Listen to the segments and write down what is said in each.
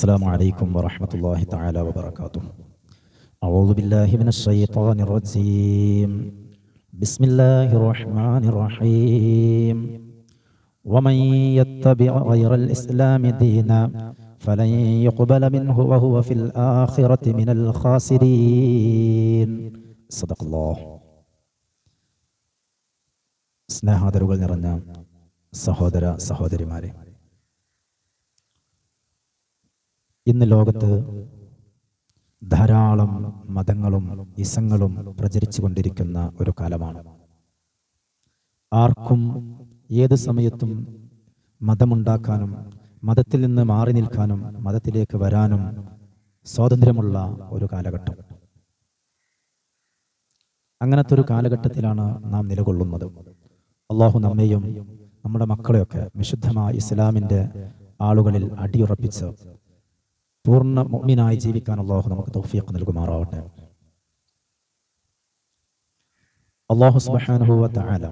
السلام عليكم ورحمة الله تعالى وبركاته أعوذ بالله من الشيطان الرجيم بسم الله الرحمن الرحيم ومن يتبع غير الإسلام دينا فلن يقبل منه وهو في الآخرة من الخاسرين صدق الله സ്നേഹാദരുകൾ നിറഞ്ഞ സഹോദര സഹോദരിമാരെ ഇന്ന് ലോകത്ത് ധാരാളം മതങ്ങളും ഇസങ്ങളും പ്രചരിച്ചു കൊണ്ടിരിക്കുന്ന ഒരു കാലമാണ്. ആർക്കും ഏത് സമയത്തും മതമുണ്ടാക്കാനും മതത്തിൽ നിന്ന് മാറി നിൽക്കാനും മതത്തിലേക്ക് വരാനും സ്വാതന്ത്ര്യമുള്ള ഒരു കാലഘട്ടം. അങ്ങനത്തെ ഒരു കാലഘട്ടത്തിലാണ് നാം നിലകൊള്ളുന്നത്. അള്ളാഹു നമ്മയും നമ്മുടെ മക്കളെയൊക്കെ വിശുദ്ധമായ ഇസ്ലാമിന്റെ ആളുകളിൽ അടിയുറപ്പിച്ച് പൂർണ മുഗ്മിനായി ജീവിക്കാൻ അള്ളാഹു നമുക്ക് തൗഫീഖ് നൽകുമാറാവട്ടെ. അള്ളാഹു തആല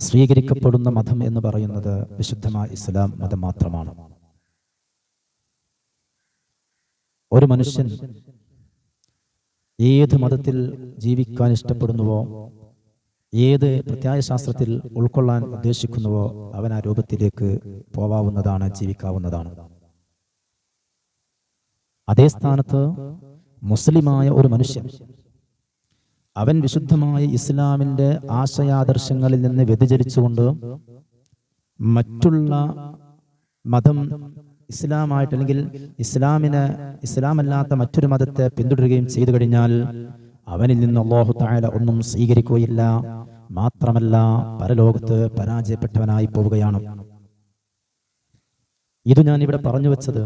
സ്വീകരിക്കപ്പെടുന്ന മതം എന്ന് പറയുന്നത് വിശുദ്ധമായ ഇസ്ലാം മതം മാത്രമാണ്. ഒരു മനുഷ്യൻ ഏത് മതത്തിൽ ജീവിക്കാൻ ഇഷ്ടപ്പെടുന്നുവോ ഏത് പ്രത്യായശാസ്ത്രത്തിൽ ഉൾക്കൊള്ളാൻ ഉദ്ദേശിക്കുന്നുവോ അവൻ ആ രൂപത്തിലേക്ക് പോവാവുന്നതാണ് ജീവിക്കാവുന്നതാണ്. അതേ സ്ഥാനത്ത് മുസ്ലിമായ ഒരു മനുഷ്യൻ. അവൻ വിശുദ്ധമായ ഇസ്ലാമിന്റെ ആശയാദർശങ്ങളിൽ നിന്ന് വ്യതിചരിച്ചുകൊണ്ട് മറ്റുള്ള മതം ഇസ്ലാമായിട്ട് അല്ലെങ്കിൽ ഇസ്ലാമിന് ഇസ്ലാമല്ലാത്ത മറ്റൊരു മതത്തെ പിന്തുടരുകയും ചെയ്തു കഴിഞ്ഞാൽ അവനിൽ നിന്ന് അള്ളാഹു താഴെ ഒന്നും സ്വീകരിക്കുകയില്ല. മാത്രമല്ല പരലോകത്ത് പരാജയപ്പെട്ടവനായി പോവുകയാണ്. ഇത് ഞാൻ ഇവിടെ പറഞ്ഞു വെച്ചത്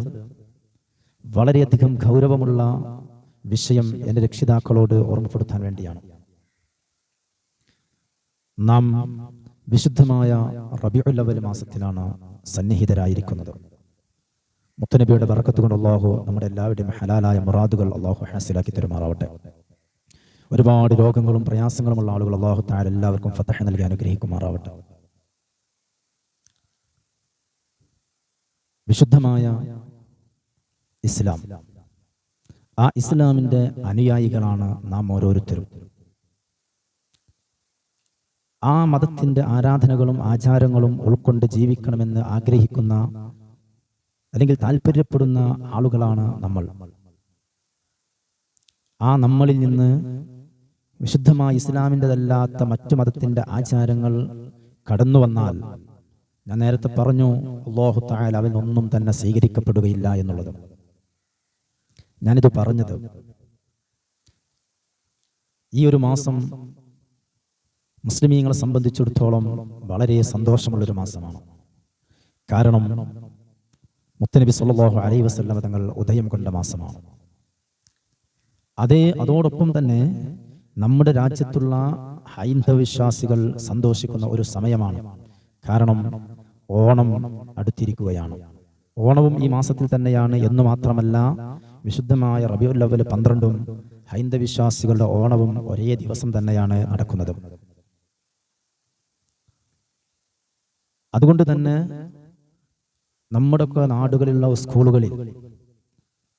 വളരെയധികം ഗൗരവമുള്ള വിഷയം എന്റെ രക്ഷിതാക്കളോട് ഓർമ്മപ്പെടുത്താൻ വേണ്ടിയാണ്. നാം വിശുദ്ധമായ റബിഉല്ലവൽ മാസത്തിലാണ് സന്നിഹിതരായിരിക്കുന്നത്. മുത്തനബിയുടെ വറക്കത്ത് കൊണ്ട് അള്ളാഹു നമ്മുടെ എല്ലാവരുടെയും ഹലാലായ മുറാദുകൾ അള്ളാഹു ഹാസിലാക്കി തരുമാറാവട്ടെ. ഒരുപാട് രോഗങ്ങളും പ്രയാസങ്ങളുമുള്ള ആളുകൾ അള്ളാഹു താൻ എല്ലാവർക്കും ഫത്തഹ നൽകി അനുഗ്രഹിക്കുമാറാവട്ടെ. വിശുദ്ധമായ ഇസ്ലാം. ആ ഇസ്ലാമിന്റെ അനുയായികളാണ് നാം ഓരോരുത്തരും. ആ മതത്തിന്റെ ആരാധനകളും ആചാരങ്ങളും ഉൾക്കൊണ്ട് ജീവിക്കണമെന്ന് ആഗ്രഹിക്കുന്ന അല്ലെങ്കിൽ താല്പര്യപ്പെടുന്ന ആളുകളാണ് നമ്മൾ. ആ നമ്മളിൽ നിന്ന് വിശുദ്ധമായ ഇസ്ലാമിന്റെതല്ലാത്ത മറ്റു മതത്തിന്റെ ആചാരങ്ങൾ കടന്നു വന്നാൽ ഞാൻ നേരത്തെ പറഞ്ഞു അള്ളാഹു അവനൊന്നും തന്നെ സ്വീകരിക്കപ്പെടുകയില്ല എന്നുള്ളത്. ഞാനിത് പറഞ്ഞത്. ഈ ഒരു മാസം മുസ്ലിമീങ്ങളെ സംബന്ധിച്ചിടത്തോളം വളരെ സന്തോഷമുള്ളൊരു മാസമാണ്. കാരണം മുത്തനബി സല്ലാഹു അലൈ വസല്ലം തങ്ങൾ ഉദയം കൊണ്ട മാസമാണ്. അതേ അതോടൊപ്പം തന്നെ നമ്മുടെ രാജ്യത്തുള്ള ഹൈന്ദവ വിശ്വാസികൾ സന്തോഷിക്കുന്ന ഒരു സമയമാണ്. കാരണം ഓണം അടുത്തിരിക്കുകയാണ്. ഓണവും ഈ മാസത്തിൽ തന്നെയാണ് എന്ന് മാത്രമല്ല വിശുദ്ധമായ റബിയുൽ അവൽ പന്ത്രണ്ടും ഹൈന്ദവ വിശ്വാസികളുടെ ഓണവും ഒരേ ദിവസം തന്നെയാണ് നടക്കുന്നത്. അതുകൊണ്ട് തന്നെ നമ്മുടെയൊക്കെ നാടുകളിലുള്ള സ്കൂളുകളിൽ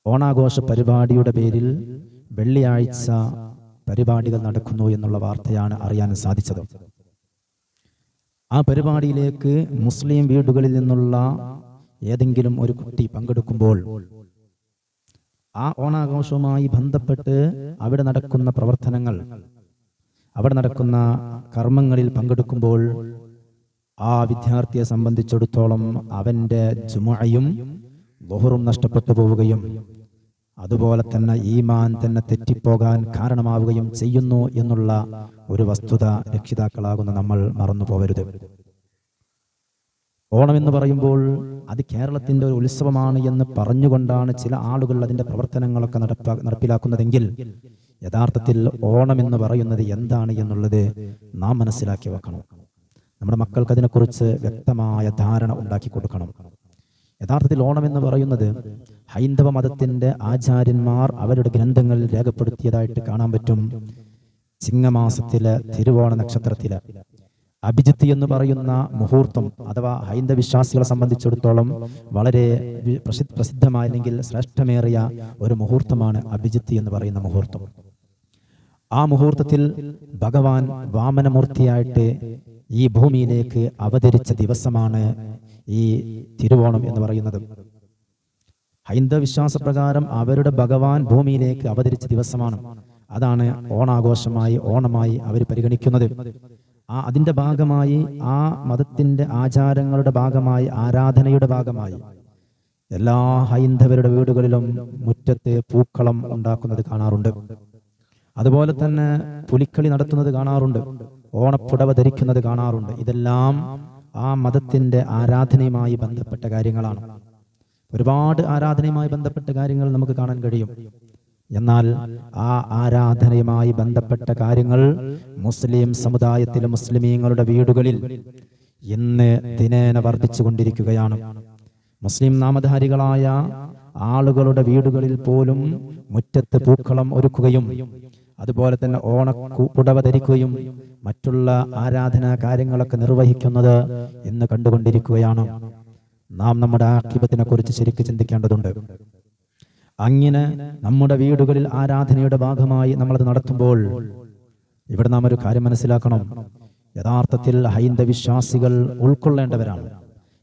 ഓണാഘോഷ പരിപാടിയുടെ പേരിൽ വെള്ളിയാഴ്ച പരിപാടികൾ നടക്കുന്നു എന്നുള്ള വാർത്തയാണ് അറിയാൻ സാധിച്ചത്. ആ പരിപാടിയിലേക്ക് മുസ്ലിം വീടുകളിൽ നിന്നുള്ള ഏതെങ്കിലും ഒരു കുട്ടി പങ്കെടുക്കുമ്പോൾ ആ ഓണാഘോഷവുമായി ബന്ധപ്പെട്ട് അവിടെ നടക്കുന്ന പ്രവർത്തനങ്ങൾ അവിടെ നടക്കുന്ന കർമ്മങ്ങളിൽ പങ്കെടുക്കുമ്പോൾ ആ വിദ്യാർത്ഥിയെ സംബന്ധിച്ചിടത്തോളം അവന്റെ ജുമയും ബഹുറും നഷ്ടപ്പെട്ടു പോവുകയും അതുപോലെ തന്നെ ഈമാൻ തന്നെ തെറ്റിപ്പോകാൻ കാരണമാവുകയും ചെയ്യുന്നു എന്നുള്ള ഒരു വസ്തുത രക്ഷിതാക്കളാകുന്ന നമ്മൾ മറന്നു പോകരുത് ഓണം എന്ന് പറയുമ്പോൾ അത് കേരളത്തിന്റെ ഒരു ഉത്സവമാണ് എന്ന് പറഞ്ഞുകൊണ്ടാണ് ചില ആളുകൾ അതിന്റെ പ്രവർത്തനങ്ങളൊക്കെ നടപ്പാ നടപ്പിലാക്കുന്നതെങ്കിൽ യഥാർത്ഥത്തിൽ ഓണം എന്ന് പറയുന്നത് എന്താണ് എന്നുള്ളത് നാം മനസ്സിലാക്കി വെക്കണം. നമ്മുടെ മക്കൾക്ക് അതിനെക്കുറിച്ച് വ്യക്തമായ ധാരണ ഉണ്ടാക്കി കൊടുക്കണം. യഥാർത്ഥത്തിൽ ഓണം എന്ന് പറയുന്നത് ഹൈന്ദവ മതത്തിന്റെ ആചാര്യന്മാർ അവരുടെ ഗ്രന്ഥങ്ങളിൽ രേഖപ്പെടുത്തിയതായിട്ട് കാണാൻ പറ്റും. ചിങ്ങമാസത്തിലെ തിരുവോണ നക്ഷത്രത്തിൽ. അഭിജിത്ത് എന്ന് പറയുന്ന മുഹൂർത്തം അഥവാ ഹൈന്ദവ വിശ്വാസികളെ സംബന്ധിച്ചിടത്തോളം വളരെ പ്രസിദ്ധമായ അല്ലെങ്കിൽ ശ്രേഷ്ഠമേറിയ ഒരു മുഹൂർത്തമാണ് അഭിജിത്ത് എന്ന് പറയുന്ന മുഹൂർത്തം. ആ മുഹൂർത്തത്തിൽ ഭഗവാൻ വാമനമൂർത്തിയായിട്ട് ഈ ഭൂമിയിലേക്ക് അവതരിച്ച ദിവസമാണ് ഈ തിരുവോണം എന്ന് പറയുന്നത്. ഹൈന്ദവ വിശ്വാസപ്രകാരം അവരുടെ ഭഗവാൻ ഭൂമിയിലേക്ക് അവതരിച്ച ദിവസമാണ്. അതാണ് ഓണാഘോഷമായി ഓണമായി അവർ പരിഗണിക്കുന്നത്. ആ അതിന്റെ ഭാഗമായി ആ മതത്തിന്റെ ആചാരങ്ങളുടെ ഭാഗമായി ആരാധനയുടെ ഭാഗമായി എല്ലാ ഹൈന്ദവരുടെ വീടുകളിലും മുറ്റത്തെ പൂക്കളം ഉണ്ടാക്കുന്നത് കാണാറുണ്ട്. അതുപോലെ തന്നെ പുലിക്കളി നടത്തുന്നത് കാണാറുണ്ട്. ഓണപ്പുടവ ധരിക്കുന്നത് കാണാറുണ്ട്. ഇതെല്ലാം ആ മതത്തിന്റെ ആരാധനയുമായി ബന്ധപ്പെട്ട കാര്യങ്ങളാണ്. ഒരുപാട് ആരാധനയുമായി ബന്ധപ്പെട്ട കാര്യങ്ങൾ നമുക്ക് കാണാൻ കഴിയും. എന്നാൽ ആ ആരാധനയുമായി ബന്ധപ്പെട്ട കാര്യങ്ങൾ മുസ്ലിം സമുദായത്തിലെ മുസ്ലിമീങ്ങളുടെ വീടുകളിൽ ഇന്ന് ദിനേന വർദ്ധിച്ചു കൊണ്ടിരിക്കുകയാണ് മുസ്ലിം നാമധാരികളായ ആളുകളുടെ വീടുകളിൽ പോലും മുറ്റത്ത് പൂക്കളം ഒരുക്കുകയും അതുപോലെ തന്നെ ഓണക്കുടവ ധരിക്കുകയും മറ്റുള്ള ആരാധനാ കാര്യങ്ങളൊക്കെ നിർവഹിക്കുന്നത് ഇന്ന് കണ്ടുകൊണ്ടിരിക്കുകയാണ്. നാം നമ്മുടെ ആക്ഷേപത്തിനെ കുറിച്ച് ശരിക്കും ചിന്തിക്കേണ്ടതുണ്ട്. അങ്ങനെ നമ്മുടെ വീടുകളിൽ ആരാധനയുടെ ഭാഗമായി നമ്മളത് നടത്തുമ്പോൾ ഇവിടെ നാം ഒരു കാര്യം മനസ്സിലാക്കണം. യഥാർത്ഥത്തിൽ ഹൈന്ദവിശ്വാസികൾ ഉൾക്കൊള്ളേണ്ടവരാണ്.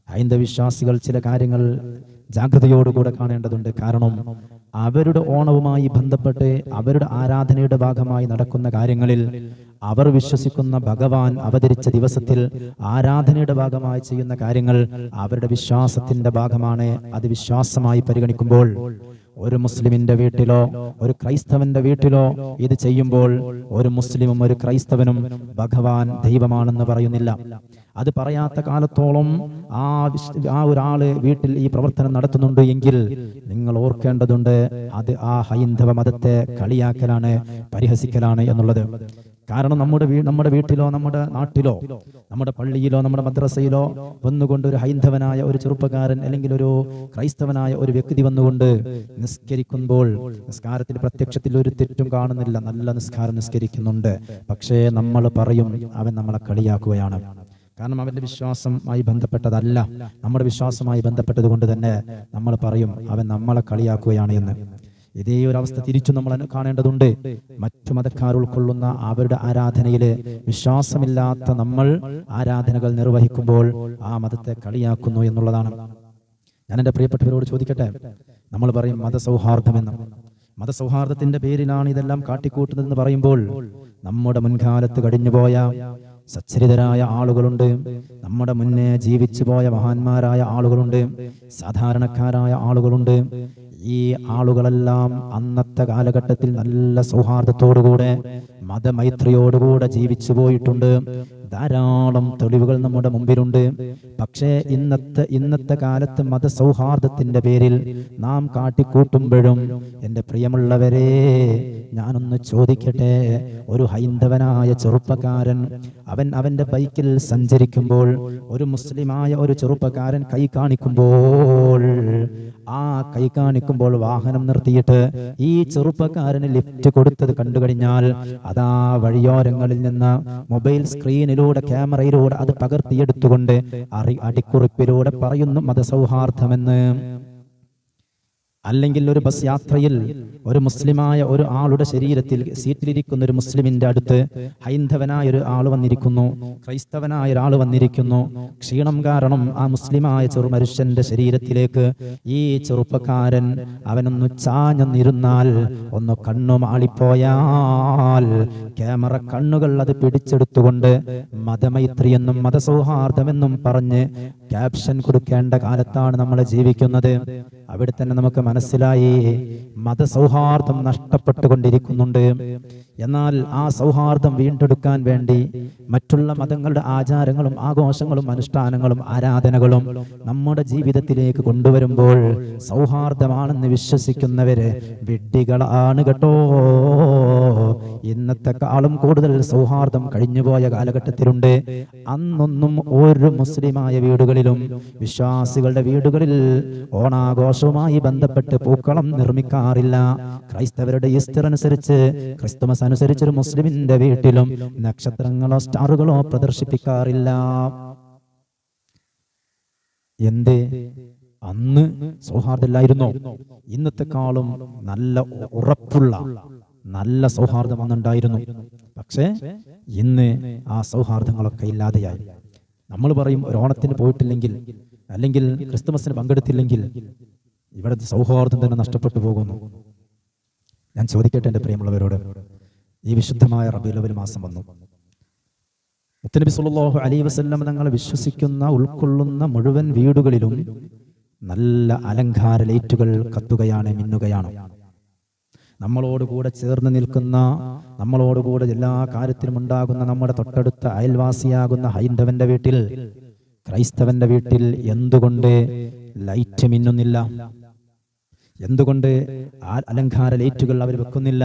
ഹൈന്ദവിശ്വാസികൾ ചില കാര്യങ്ങൾ ജാഗ്രതയോടുകൂടെ കാണേണ്ടതുണ്ട്. കാരണം അവരുടെ ഓണവുമായി ബന്ധപ്പെട്ട് അവരുടെ ആരാധനയുടെ ഭാഗമായി നടക്കുന്ന കാര്യങ്ങളിൽ അവർ വിശ്വസിക്കുന്ന ഭഗവാൻ അവതരിച്ച ദിവസത്തിൽ ആരാധനയുടെ ഭാഗമായി ചെയ്യുന്ന കാര്യങ്ങൾ അവരുടെ വിശ്വാസത്തിന്റെ ഭാഗമാണ്. അത് വിശ്വാസമായി പരിഗണിക്കുമ്പോൾ ഒരു മുസ്ലിമിന്റെ വീട്ടിലോ ഒരു ക്രൈസ്തവന്റെ വീട്ടിലോ ഇത് ചെയ്യുമ്പോൾ ഒരു മുസ്ലിമും ഒരു ക്രൈസ്തവനും ഭഗവാൻ ദൈവമാണെന്ന് പറയുന്നില്ല. അത് പറയാത്ത കാലത്തോളം ആ ആ ഒരാൾ വീട്ടിൽ ഈ പ്രവർത്തനം നടത്തുന്നുണ്ട് എങ്കിൽ നിങ്ങൾ ഓർക്കേണ്ടതുണ്ട് അത് ആ ഹൈന്ദവ മതത്തെ കളിയാക്കലാണ് പരിഹസിക്കലാണ് എന്നുള്ളത്. കാരണം നമ്മുടെ നമ്മുടെ വീട്ടിലോ നമ്മുടെ നാട്ടിലോ നമ്മുടെ പള്ളിയിലോ നമ്മുടെ മദ്രസയിലോ വന്നുകൊണ്ട് ഒരു ഹൈന്ദവനായ ഒരു ചെറുപ്പക്കാരൻ അല്ലെങ്കിൽ ഒരു ക്രൈസ്തവനായ ഒരു വ്യക്തി വന്നുകൊണ്ട് നിസ്കരിക്കുമ്പോൾ നിസ്കാരത്തിൽ പ്രത്യക്ഷത്തിൽ ഒരു തെറ്റും കാണുന്നില്ല. നല്ല നിസ്കാരം നിസ്കരിക്കുന്നുണ്ട്. പക്ഷേ നമ്മൾ പറയും അവൻ നമ്മളെ കളിയാക്കുകയാണ്. കാരണം അവന്റെ വിശ്വാസമായി ബന്ധപ്പെട്ടതല്ല. നമ്മുടെ വിശ്വാസമായി ബന്ധപ്പെട്ടത് കൊണ്ട് തന്നെ നമ്മൾ പറയും അവൻ നമ്മളെ കളിയാക്കുകയാണ് എന്ന്. ഇതേ അവസ്ഥ തിരിച്ചു നമ്മൾ കാണേണ്ടതുണ്ട്. മറ്റു മതക്കാർ ഉൾക്കൊള്ളുന്ന അവരുടെ ആരാധനയിൽ വിശ്വാസമില്ലാത്ത നമ്മൾ ആരാധനകൾ നിർവഹിക്കുമ്പോൾ ആ മതത്തെ കളിയാക്കുന്നു എന്നുള്ളതാണ്. ഞാൻ എന്റെ പ്രിയപ്പെട്ടവരോട് ചോദിക്കട്ടെ? നമ്മൾ പറയും മതസൗഹാർദ്ദമെന്ന് മതസൗഹാർദ്ദത്തിന്റെ പേരിലാണ് ഇതെല്ലാം കാട്ടിക്കൂട്ടുന്നതെന്ന് പറയുമ്പോൾ നമ്മുടെ മുൻകാലത്ത് കഴിഞ്ഞുപോയ സച്ചരിതരായ ആളുകളുണ്ട്. നമ്മുടെ മുന്നേ ജീവിച്ചു പോയ മഹാന്മാരായ ആളുകളുണ്ട്. സാധാരണക്കാരായ ആളുകളുണ്ട്. ഈ ആളുകളെല്ലാം അന്നത്തെ കാലഘട്ടത്തിൽ നല്ല സൗഹാർദ്ദത്തോടുകൂടെ മതമൈത്രിയോടുകൂടെ ജീവിച്ചു പോയിട്ടുണ്ട് ധാരാളം തെളിവുകൾ നമ്മുടെ മുമ്പിലുണ്ട്. പക്ഷേ ഇന്നത്തെ ഇന്നത്തെ കാലത്ത് മതസൗഹാർദ്ദത്തിന്റെ പേരിൽ നാം കാട്ടിക്കൂട്ടുമ്പോഴും എന്റെ പ്രിയമുള്ളവരെ ഞാനൊന്ന് ചോദിക്കട്ടെ. ഒരു ഹൈന്ദവനായ ചെറുപ്പക്കാരൻ അവൻ അവന്റെ ബൈക്കിൽ സഞ്ചരിക്കുമ്പോൾ ഒരു മുസ്ലിമായ ഒരു ചെറുപ്പക്കാരൻ കൈ കാണിക്കുമ്പോൾ ആ കൈ കാണിക്കുമ്പോൾ വാഹനം നിർത്തിയിട്ട് ഈ ചെറുപ്പക്കാരന് ലിഫ്റ്റ് കൊടുത്തത് കണ്ടു കഴിഞ്ഞാൽ അതാ വഴിയോരങ്ങളിൽ നിന്ന് മൊബൈൽ സ്ക്രീനിലൂടെ ക്യാമറയിലൂടെ അത് പകർത്തിയെടുത്തുകൊണ്ട് അറി അടിക്കുറിപ്പിലൂടെ പറയുന്നു മതസൗഹാർദ്ദമെന്ന്. അല്ലെങ്കിൽ ഒരു ബസ് യാത്രയിൽ ഒരു മുസ്ലിമായ ഒരു ആളുടെ ശരീരത്തിൽ സീറ്റിലിരിക്കുന്ന ഒരു മുസ്ലിമിന്റെ അടുത്ത് ഹൈന്ദവനായ ഒരു ആൾ വന്നിരിക്കുന്നു ക്രൈസ്തവനായ ഒരാൾ വന്നിരിക്കുന്നു. ക്ഷീണം കാരണം ആ മുസ്ലിമായ ചെറു മനുഷ്യന്റെ ശരീരത്തിലേക്ക് ഈ ചെറുപ്പക്കാരൻ അവനൊന്ന് ചാഞ്ഞെന്നിരുന്നാൽ ഒന്ന് കണ്ണു മാളിപ്പോയാൽ ക്യാമറ കണ്ണുകൾ അത് പിടിച്ചെടുത്തുകൊണ്ട് മതമൈത്രിയെന്നും മതസൗഹാർദ്ദമെന്നും പറഞ്ഞ് ക്യാപ്ഷൻ കൊടുക്കേണ്ട കാലത്താണ് നമ്മൾ ജീവിക്കുന്നത്. അവിടെ തന്നെ നമുക്ക് മനസ്സിലായി മതസൗഹാർദ്ദം നഷ്ടപ്പെട്ടുകൊണ്ടിരിക്കുന്നുണ്ട്. എന്നാൽ ആ സൗഹാർദ്ദം വീണ്ടെടുക്കാൻ വേണ്ടി മറ്റുള്ള മതങ്ങളുടെ ആചാരങ്ങളും ആഘോഷങ്ങളും അനുഷ്ഠാനങ്ങളും ആരാധനകളും നമ്മുടെ ജീവിതത്തിലേക്ക് കൊണ്ടുവരുമ്പോൾ സൗഹാർദ്ദമാണെന്ന് വിശ്വസിക്കുന്നവര് വിഡ്ഢികളാണ് കേട്ടോ. ഇന്നത്തെ കാലം കൂടുതൽ സൗഹാർദ്ദം കഴിഞ്ഞുപോയ കാലഘട്ടത്തിലുണ്ട്. അന്നൊന്നും ഒരു മുസ്ലിമായ വീടുകളിലും വിശ്വാസികളുടെ വീടുകളിൽ ഓണാഘോഷവുമായി ബന്ധപ്പെട്ട് പൂക്കളം നിർമ്മിക്കാറില്ല. ക്രൈസ്തവരുടെ ഈസ്റ്റർ അനുസരിച്ച് ക്രിസ്തുമസ് ഒരു മുസ്ലിമിന്റെ വീട്ടിലും നക്ഷത്രങ്ങളോ സ്റ്റാറുകളോ പ്രദർശിപ്പിക്കാറില്ല. എന്ത്? അന്ന് സൗഹാർദ്ദമില്ലായിരുന്നു. ഇന്നത്തെക്കാളും നല്ല ഉറപ്പുള്ള നല്ല സൗഹാർദ്ദം അന്നുണ്ടായിരുന്നു. പക്ഷേ ഇന്ന് ആ സൗഹാർദ്ദങ്ങളൊക്കെ ഇല്ലാതെയായി. നമ്മൾ പറയും ഒരു ഓണത്തിന് പോയിട്ടില്ലെങ്കിൽ അല്ലെങ്കിൽ ക്രിസ്തുമസിന് പങ്കെടുത്തില്ലെങ്കിൽ ഇവിടെ സൗഹാർദ്ദം തന്നെ നഷ്ടപ്പെട്ടു പോകുന്നു. ഞാൻ ചോദിക്കട്ടെ എന്റെ പ്രിയമുള്ളവരോട് ഈ വിശുദ്ധമായ റബിയുലവൽ മാസം വന്നു. മുത്തനബി സുല്ലാഹു അലൈ വസല്ലം തങ്ങൾ വിശ്വസിക്കുന്ന ഉൾക്കൊള്ളുന്ന മുഴുവൻ വീടുകളിലും നല്ല അലങ്കാര ലൈറ്റുകൾ കത്തുകയാണ് മിന്നുകയാണ്. നമ്മളോട് കൂടെ ചേർന്ന് നിൽക്കുന്ന നമ്മളോട് കൂടെ എല്ലാ കാര്യത്തിലും ഉണ്ടാകുന്ന നമ്മുടെ തൊട്ടടുത്ത അയൽവാസിയാകുന്ന ഹൈന്ദവന്റെ വീട്ടിൽ ക്രൈസ്തവന്റെ വീട്ടിൽ എന്തുകൊണ്ട് ലൈറ്റ് മിന്നുന്നില്ല? എന്തുകൊണ്ട് ആ അലങ്കാര ലൈറ്റുകൾ അവർ വെക്കുന്നില്ല?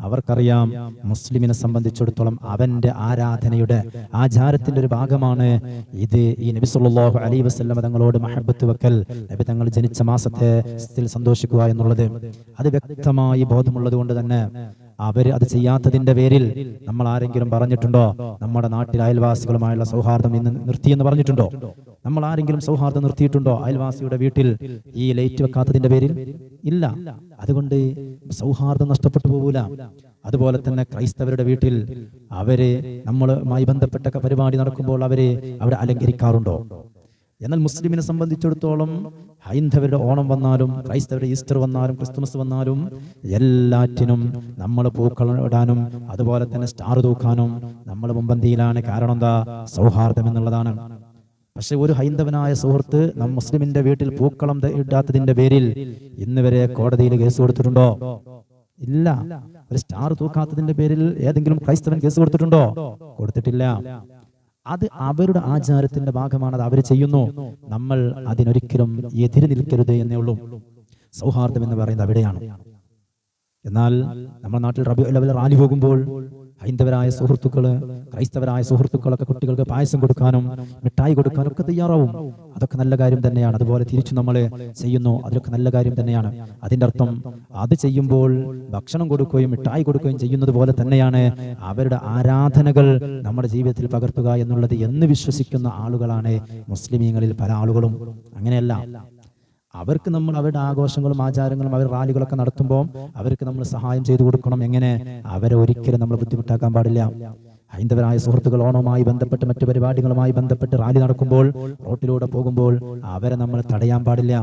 അവർക്കറിയാം മുസ്ലിമിനെ സംബന്ധിച്ചിടത്തോളം അവന്റെ ആരാധനയുടെ ആചാരത്തിന്റെ ഒരു ഭാഗമാണ് ഇത്. ഈ നബി സല്ലല്ലാഹു അലൈഹി വസല്ലമ തങ്ങളോട് മഹബത്ത് വെക്കൽ. നബി തങ്ങൾ ജനിച്ച മാസത്തെ സന്തോഷിക്കുക എന്നുള്ളത്. അത് വ്യക്തമായി ബോധമുള്ളത് കൊണ്ട് തന്നെ അവർ അത് ചെയ്യാത്തതിന്റെ പേരിൽ നമ്മൾ ആരെങ്കിലും പറഞ്ഞിട്ടുണ്ടോ? നമ്മുടെ നാട്ടിൽ അയൽവാസികളുമായുള്ള സൗഹാർദ്ദം ഇന്ന് നിർത്തിയെന്ന് പറഞ്ഞിട്ടുണ്ടോ? നമ്മൾ ആരെങ്കിലും സൗഹാർദ്ദം നിർത്തിയിട്ടുണ്ടോ അയൽവാസിയുടെ വീട്ടിൽ ഈ ലൈറ്റ് വെക്കാത്തതിന്റെ പേരിൽ? ഇല്ല. അതുകൊണ്ട് സൗഹാർദ്ദം നഷ്ടപ്പെട്ടു പോകൂല. അതുപോലെ തന്നെ ക്രൈസ്തവരുടെ വീട്ടിൽ അവർ നമ്മളുമായി ബന്ധപ്പെട്ട പരിപാടി നടക്കുമ്പോൾ അവർ അവിടെ അലങ്കരിക്കാറുണ്ടോ? എന്നാൽ മുസ്ലിമിനെ സംബന്ധിച്ചിടത്തോളം ഹൈന്ദവരുടെ ഓണം വന്നാലും ക്രൈസ്തവരുടെ ഈസ്റ്റർ വന്നാലും ക്രിസ്തുമസ് വന്നാലും എല്ലാറ്റിനും നമ്മൾ പൂക്കൾ ഇടാനും അതുപോലെ തന്നെ സ്റ്റാർ തൂക്കാനും നമ്മൾ മുമ്പന്തിയിലാണ് കാരണം എന്താ? സൗഹാർദ്ദം എന്നുള്ളതാണ്. പക്ഷെ ഒരു ഹൈന്ദവനായ സുഹൃത്ത് നം മുസ്ലിമിന്റെ വീട്ടിൽ പൂക്കളം ഇടാത്തതിന്റെ പേരിൽ ഇന്ന് വരെ കോടതിയിൽ കേസ് കൊടുത്തിട്ടുണ്ടോ? ഇല്ല. ഒരു സ്റ്റാർ തൂക്കാത്തതിന്റെ പേരിൽ ഏതെങ്കിലും ക്രൈസ്തവൻ കേസ് കൊടുത്തിട്ടുണ്ടോ? കൊടുത്തിട്ടില്ല. അത് അവരുടെ ആചാരത്തിന്റെ ഭാഗമാണ് അത് അവർ ചെയ്യുന്നു. നമ്മൾ അതിനൊരിക്കലും എതിര് നിൽക്കരുത് എന്നേ ഉള്ളൂ. സൗഹാർദ്ദം എന്ന് പറയുന്നത് അവിടെയാണ്. എന്നാൽ നമ്മുടെ നാട്ടിൽ റബി അല്ലെ റാലി പോകുമ്പോൾ ഹൈന്ദവരായ സുഹൃത്തുക്കൾ ക്രൈസ്തവരായ സുഹൃത്തുക്കളൊക്കെ കുട്ടികൾക്ക് പായസം കൊടുക്കാനും മിഠായി കൊടുക്കാനും ഒക്കെ തയ്യാറാവും. അതൊക്കെ നല്ല കാര്യം തന്നെയാണ്. അതുപോലെ തിരിച്ചു നമ്മൾ ചെയ്യുന്നു അതൊക്കെ നല്ല കാര്യം തന്നെയാണ്. അതിന്റെ അർത്ഥം അത് ചെയ്യുമ്പോൾ ഭക്ഷണം കൊടുക്കുകയും മിഠായി കൊടുക്കുകയും ചെയ്യുന്നത് പോലെ തന്നെയാണ് അവരുടെ ആരാധനകൾ നമ്മുടെ ജീവിതത്തിൽ പകർത്തുക എന്നുള്ളത് എന്ന് വിശ്വസിക്കുന്ന ആളുകളാണ് മുസ്ലിമീങ്ങളിൽ പല ആളുകളും. അങ്ങനെയല്ല. അവർക്ക് നമ്മൾ അവരുടെ ആഘോഷങ്ങളും ആചാരങ്ങളും അവർ റാലികളൊക്കെ നടത്തുമ്പോൾ അവർക്ക് നമ്മൾ സഹായം ചെയ്തു കൊടുക്കണം. എങ്ങനെ? അവരെ ഒരിക്കലും നമ്മൾ ബുദ്ധിമുട്ടാക്കാൻ പാടില്ല. ഹൈന്ദവരായ സുഹൃത്തുക്കൾ ഓണവുമായി ബന്ധപ്പെട്ട് മറ്റു പരിപാടികളുമായി ബന്ധപ്പെട്ട് റാലി നടക്കുമ്പോൾ റോട്ടിലൂടെ പോകുമ്പോൾ അവരെ നമ്മൾ തടയാൻ പാടില്ല.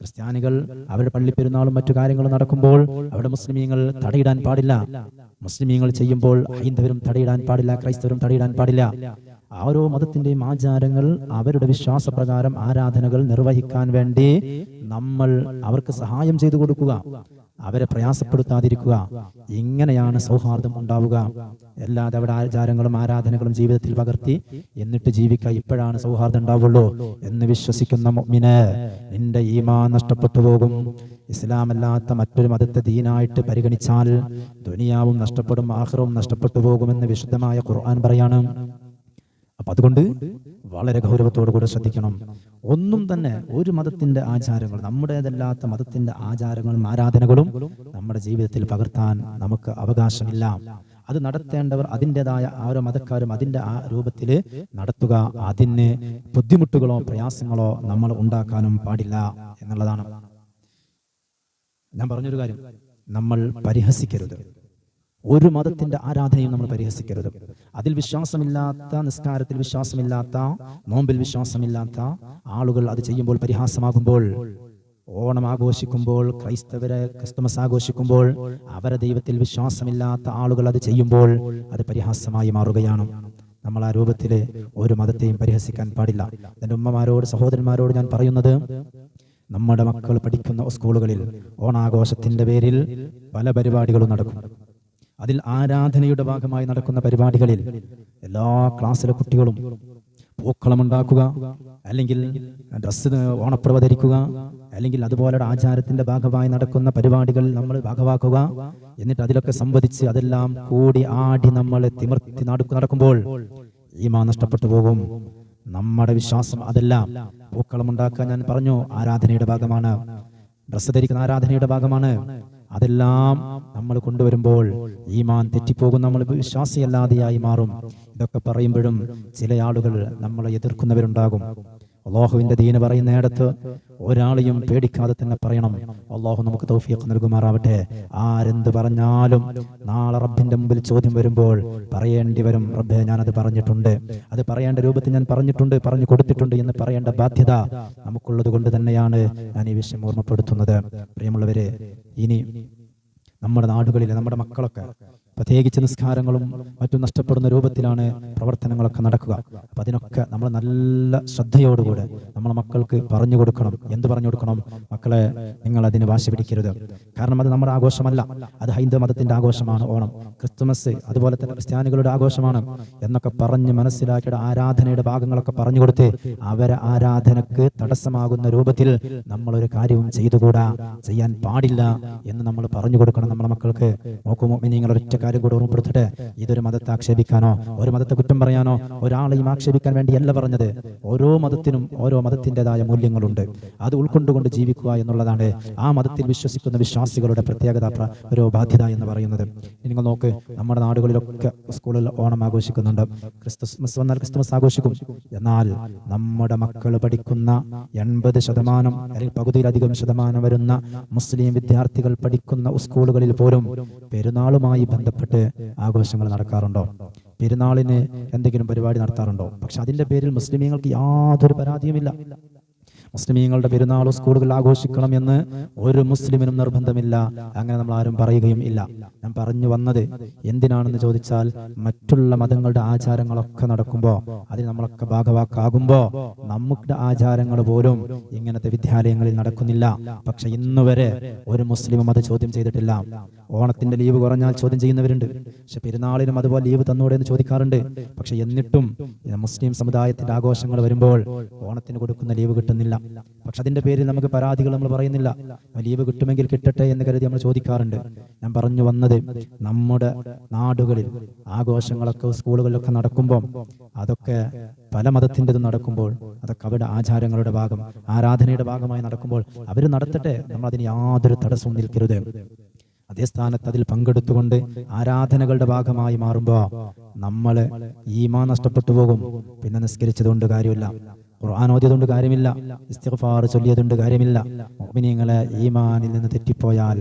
ക്രിസ്ത്യാനികൾ അവരുടെ പള്ളിപ്പെരുന്നാളും മറ്റു കാര്യങ്ങളും നടക്കുമ്പോൾ അവിടെ മുസ്ലിമീങ്ങൾ തടയിടാൻ പാടില്ല. മുസ്ലിമീങ്ങൾ ചെയ്യുമ്പോൾ ഹൈന്ദവരും തടയിടാൻ പാടില്ല ക്രൈസ്തവരും തടയിടാൻ പാടില്ല. ഓരോ മതത്തിന്റെയും ആചാരങ്ങൾ അവരുടെ വിശ്വാസപ്രകാരം ആരാധനകൾ നിർവഹിക്കാൻ വേണ്ടി നമ്മൾ അവർക്ക് സഹായം ചെയ്തു കൊടുക്കുക. അവരെ പ്രയാസപ്പെടുത്താതിരിക്കുക. ഇങ്ങനെയാണ് സൗഹാർദ്ദം ഉണ്ടാവുക. അല്ലാതെ അവിടെ ആചാരങ്ങളും ആരാധനകളും ജീവിതത്തിൽ പകർത്തി എന്നിട്ട് ജീവിക്കുക ഇപ്പോഴാണ് സൗഹാർദ്ദം ഉണ്ടാവുള്ളൂ എന്ന് വിശ്വസിക്കുന്ന മിന് നിന്റെ ഈമാ നഷ്ടപ്പെട്ടു പോകും. ഇസ്ലാമല്ലാത്ത മറ്റൊരു മതത്തെ ദീനായിട്ട് പരിഗണിച്ചാൽ ദുനിയാവും നഷ്ടപ്പെടും ആഹ്റവും നഷ്ടപ്പെട്ടു പോകുമെന്ന് വിശുദ്ധമായ ഖുർആൻ പറയാണ്. അപ്പൊ അതുകൊണ്ട് വളരെ ഗൗരവത്തോടു കൂടെ ശ്രദ്ധിക്കണം. ഒന്നും തന്നെ ഒരു മതത്തിന്റെ ആചാരങ്ങൾ നമ്മുടേതല്ലാത്ത മതത്തിന്റെ ആചാരങ്ങളും ആരാധനകളും നമ്മുടെ ജീവിതത്തിൽ പകർത്താൻ നമുക്ക് അവകാശമില്ല. അത് നടത്തേണ്ടവർ അതിന്റെതായ ഓരോ മതക്കാരും അതിന്റെ ആ രൂപത്തിൽ നടത്തുക. അതിന് ബുദ്ധിമുട്ടുകളോ പ്രയാസങ്ങളോ നമ്മൾ ഉണ്ടാക്കാനും പാടില്ല എന്നുള്ളതാണ്. ഞാൻ പറഞ്ഞൊരു കാര്യം നമ്മൾ പരിഹസിക്കരുത്. ഒരു മതത്തിന്റെ ആരാധനയും നമ്മൾ പരിഹസിക്കരുത്. അതിൽ വിശ്വാസമില്ലാത്ത നിസ്കാരത്തിൽ വിശ്വാസമില്ലാത്ത നോമ്പിൽ വിശ്വാസമില്ലാത്ത ആളുകൾ അത് ചെയ്യുമ്പോൾ പരിഹാസമാകുമ്പോൾ ഓണം ആഘോഷിക്കുമ്പോൾ ക്രൈസ്തവരെ ക്രിസ്തുമസ് ആഘോഷിക്കുമ്പോൾ അവരെ ദൈവത്തിൽ വിശ്വാസമില്ലാത്ത ആളുകൾ അത് ചെയ്യുമ്പോൾ അത് പരിഹാസമായി മാറുകയാണ്. നമ്മൾ ആ രൂപത്തിൽ ഒരു മതത്തെയും പരിഹസിക്കാൻ പാടില്ല. എന്റെ ഉമ്മമാരോട് സഹോദരന്മാരോട് ഞാൻ പറയുന്നത് നമ്മുടെ മക്കൾ പഠിക്കുന്ന സ്കൂളുകളിൽ ഓണാഘോഷത്തിന്റെ പേരിൽ പല പരിപാടികളും നടക്കും. അതിൽ ആരാധനയുടെ ഭാഗമായി നടക്കുന്ന പരിപാടികളിൽ എല്ലാ ക്ലാസ്സിലെ കുട്ടികളും പൂക്കളം ഉണ്ടാക്കുക അല്ലെങ്കിൽ ഡ്രസ്സ് ഓണപ്പുറവ ധരിക്കുക അല്ലെങ്കിൽ അതുപോലെ ആചാരത്തിന്റെ ഭാഗമായി നടക്കുന്ന പരിപാടികൾ നമ്മൾ ഭാഗമാക്കുക. എന്നിട്ട് അതിലൊക്കെ സംവദിച്ച് അതെല്ലാം കൂടി ആടി നമ്മൾ തിമിർത്തി നടക്കു നടക്കുമ്പോൾ ഈമാ നഷ്ടപ്പെട്ടു പോകും. നമ്മുടെ വിശ്വാസം അതെല്ലാം പൂക്കളം ഉണ്ടാക്കാൻ ഞാൻ പറഞ്ഞു. ആരാധനയുടെ ഭാഗമാണ്. ഡ്രസ്സ് ധരിക്കുന്ന ആരാധനയുടെ ഭാഗമാണ്. അതെല്ലാം നമ്മൾ കൊണ്ടുവരുമ്പോൾ ഈമാൻ തെറ്റിപ്പോകും നമ്മൾ വിശ്വാസിയല്ലാതെയായി മാറും. ഇതൊക്കെ പറയുമ്പോഴും ചില ആളുകൾ നമ്മളെ എതിർക്കുന്നവരുണ്ടാകും. അള്ളാഹുവിന്റെ ദീന് പറയുന്നിടത്ത് ഒരാളെയും പേടിക്കാതെ തന്നെ പറയണം. അള്ളാഹു നമുക്ക് തൗഫീഖ് നൽകുമാറാവട്ടെ. ആരെന്ത് പറഞ്ഞാലും നാളെ റബ്ബിന്റെ മുമ്പിൽ ചോദ്യം വരുമ്പോൾ പറയേണ്ടി വരും. റബ്ബെ ഞാനത് പറഞ്ഞിട്ടുണ്ട്. അത് പറയേണ്ട രൂപത്തിൽ ഞാൻ പറഞ്ഞിട്ടുണ്ട് പറഞ്ഞു കൊടുത്തിട്ടുണ്ട് എന്ന് പറയേണ്ട ബാധ്യത നമുക്കുള്ളത് കൊണ്ട് തന്നെയാണ് ഞാൻ ഈ വിഷയം ഓർമ്മപ്പെടുത്തുന്നത്. പ്രിയമുള്ളവരെ ഇനി നമ്മുടെ നാടുകളിലെ നമ്മുടെ മക്കളൊക്കെ പ്രത്യേകിച്ച് നിസ്കാരങ്ങളും മറ്റും നഷ്ടപ്പെടുന്ന രൂപത്തിലാണ് പ്രവർത്തനങ്ങളൊക്കെ നടക്കുക. അപ്പൊ അതിനൊക്കെ നമ്മൾ നല്ല ശ്രദ്ധയോടുകൂടെ നമ്മളെ മക്കൾക്ക് പറഞ്ഞു കൊടുക്കണം. എന്ത് പറഞ്ഞു കൊടുക്കണം? മക്കളെ നിങ്ങൾ അതിന് വാശി പിടിക്കരുത്. കാരണം അത് നമ്മുടെ ആഘോഷമല്ല. അത് ഹൈന്ദവ മതത്തിന്റെ ആഘോഷമാണ് ഓണം. ക്രിസ്തുമസ് അതുപോലെ തന്നെ ക്രിസ്ത്യാനികളുടെ ആഘോഷമാണ് എന്നൊക്കെ പറഞ്ഞ് മനസ്സിലാക്കിയുടെ ആരാധനയുടെ ഭാഗങ്ങളൊക്കെ പറഞ്ഞു കൊടുത്ത് അവരെ ആരാധനക്ക് തടസ്സമാകുന്ന രൂപത്തിൽ നമ്മൾ ഒരു കാര്യവും ചെയ്തുകൂടാ? ചെയ്യാൻ പാടില്ല എന്ന് നമ്മൾ പറഞ്ഞു കൊടുക്കണം നമ്മുടെ മക്കൾക്ക്. നോക്കുമോ നിങ്ങൾ ഒറ്റ കാര്യം കൂടെ ഓർമ്മപ്പെടുത്തട്ടെ? ഇതൊരു മതത്തെ ആക്ഷേപിക്കാനോ ഒരു മതത്തെ കുറ്റം പറയാനോ ഒരാളെയും ആക്ഷേപിക്കാൻ വേണ്ടിയല്ല പറഞ്ഞത്. ഓരോ മതത്തിനും ഓരോ മതത്തിന്റെതായ മൂല്യങ്ങളുണ്ട്. അത് ഉൾക്കൊണ്ടുകൊണ്ട് ജീവിക്കുക എന്നുള്ളതാണ് ആ മതത്തിൽ വിശ്വസിക്കുന്ന വിശ്വാസികളുടെ പ്രത്യേകത ഒരു ബാധ്യത എന്ന് പറയുന്നത്. നിങ്ങൾ നോക്ക് നമ്മുടെ നാടുകളിലൊക്കെ സ്കൂളിൽ ഓണം ആഘോഷിക്കുന്നുണ്ട്. ക്രിസ്തുമസ് വന്നാൽ ക്രിസ്തുമസ് ആഘോഷിക്കും. എന്നാൽ നമ്മുടെ മക്കൾ പഠിക്കുന്ന എൺപത് ശതമാനം അല്ലെങ്കിൽ പകുതിയിലധികം ശതമാനം വരുന്ന മുസ്ലിം വിദ്യാർത്ഥികൾ പഠിക്കുന്ന സ്കൂളുകളിൽ പോലും പെരുന്നാളുമായി ബന്ധപ്പെട്ട് ആഘോഷങ്ങൾ നടക്കാറുണ്ടോ? പെരുന്നാളിന് എന്തെങ്കിലും പരിപാടി നടത്താറുണ്ടോ? പക്ഷെ അതിന്റെ പേരിൽ മുസ്ലിമീങ്ങൾക്ക് യാതൊരു പരാതിയുമില്ല. മുസ്ലിമീങ്ങളുടെ പെരുന്നാൾ സ്കൂളുകളിൽ ആഘോഷിക്കണം എന്ന് ഒരു മുസ്ലിമിനും നിർബന്ധമില്ല. അങ്ങനെ നമ്മൾ ആരും പറയുകയും ഇല്ല. ഞാൻ പറഞ്ഞു വന്നത് എന്തിനാണെന്ന് ചോദിച്ചാൽ മറ്റുള്ള മതങ്ങളുടെ ആചാരങ്ങളൊക്കെ നടക്കുമ്പോൾ അതിന് നമ്മളൊക്കെ ഭാഗവാക്കാകുമ്പോൾ നമ്മുടെ ആചാരങ്ങൾ പോലും ഇങ്ങനത്തെ വിദ്യാലയങ്ങളിൽ നടക്കുന്നില്ല. പക്ഷെ ഇന്നുവരെ ഒരു മുസ്ലിമും അത് ചോദ്യം ചെയ്തിട്ടില്ല. ഓണത്തിന്റെ ലീവ് കുറഞ്ഞാൽ ചോദ്യം ചെയ്യുന്നവരുണ്ട്. പക്ഷെ പെരുന്നാളിനും അതുപോലെ ലീവ് തന്നൂടെ എന്ന് ചോദിക്കാറുണ്ട്. പക്ഷെ എന്നിട്ടും മുസ്ലിം സമുദായത്തിന്റെ ആഘോഷങ്ങൾ വരുമ്പോൾ ഓണത്തിന് കൊടുക്കുന്ന ലീവ് കിട്ടുന്നില്ല. പക്ഷെ അതിന്റെ പേരിൽ നമുക്ക് പരാതികൾ നമ്മൾ പറയുന്നില്ല. ലീവ് കിട്ടുമെങ്കിൽ കിട്ടട്ടെ എന്ന് കരുതി നമ്മൾ ചോദിക്കാറുണ്ട്. ഞാൻ പറഞ്ഞു വന്നത് നമ്മുടെ നാടുകളിൽ ആഘോഷങ്ങളൊക്കെ സ്കൂളുകളിലൊക്കെ നടക്കുമ്പോൾ അതൊക്കെ പല മതത്തിന്റെതും നടക്കുമ്പോൾ അതൊക്കെ അവരുടെ ആചാരങ്ങളുടെ ഭാഗം ആരാധനയുടെ ഭാഗമായി നടക്കുമ്പോൾ അവർ നടത്തട്ടെ. നമ്മൾ അതിന് യാതൊരു തടസ്സവും നിൽക്കരുത്. അതേ സ്ഥാനത്ത് അതിൽ പങ്കെടുത്തുകൊണ്ട് ആരാധനകളുടെ ഭാഗമായി മാറുമ്പോൾ നമ്മൾ ഈമാ നഷ്ടപ്പെട്ടു പോകും. പിന്നെ നിസ്കരിച്ചതുകൊണ്ട് കാര്യമില്ല. ഖുർആൻ ഓതിയതുകൊണ്ട് കാര്യമില്ല. ഇസ്തിഗ്ഫാർ ചൊല്ലിയതുകൊണ്ട് കാര്യമില്ല. മുഅ്മിനീങ്ങളെ ഈമാനിൽ നിന്ന് തെറ്റിപ്പോയാൽ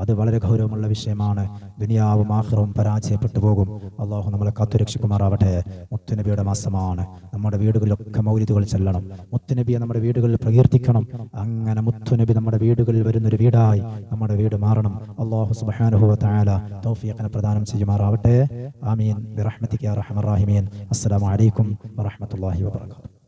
അത് വളരെ ഗൗരവമുള്ള വിഷയമാണ്. ദുനിയാവും ആഹ്റവും പരാജയപ്പെട്ടു പോകും. അള്ളാഹു നമ്മളെ കാത്തുരക്ഷിക്കുമാറാവട്ടെ മുത്തുനബിയുടെ മാസമാണ്. നമ്മുടെ വീടുകളിലൊക്കെ മൗലിദുകൾ ചെല്ലണം. മുത്തുനബിയെ നമ്മുടെ വീടുകളിൽ പ്രകീർത്തിക്കണം. അങ്ങനെ മുത്തുനബി നമ്മുടെ വീടുകളിൽ വരുന്നൊരു വീടായി നമ്മുടെ വീട് മാറണം. അള്ളാഹു സുബ്ഹാനഹു വ തആല തൗഫീഖിനെ പ്രദാനം ചെയ്യുമാറാവട്ടെ. ആമീൻ. ബിറഹ്മതിക യാ അർഹമർ റഹീമീൻ. അസ്സലാമു അലൈക്കും വറഹ്മത്തുള്ളാഹി വബറകാതുഹു.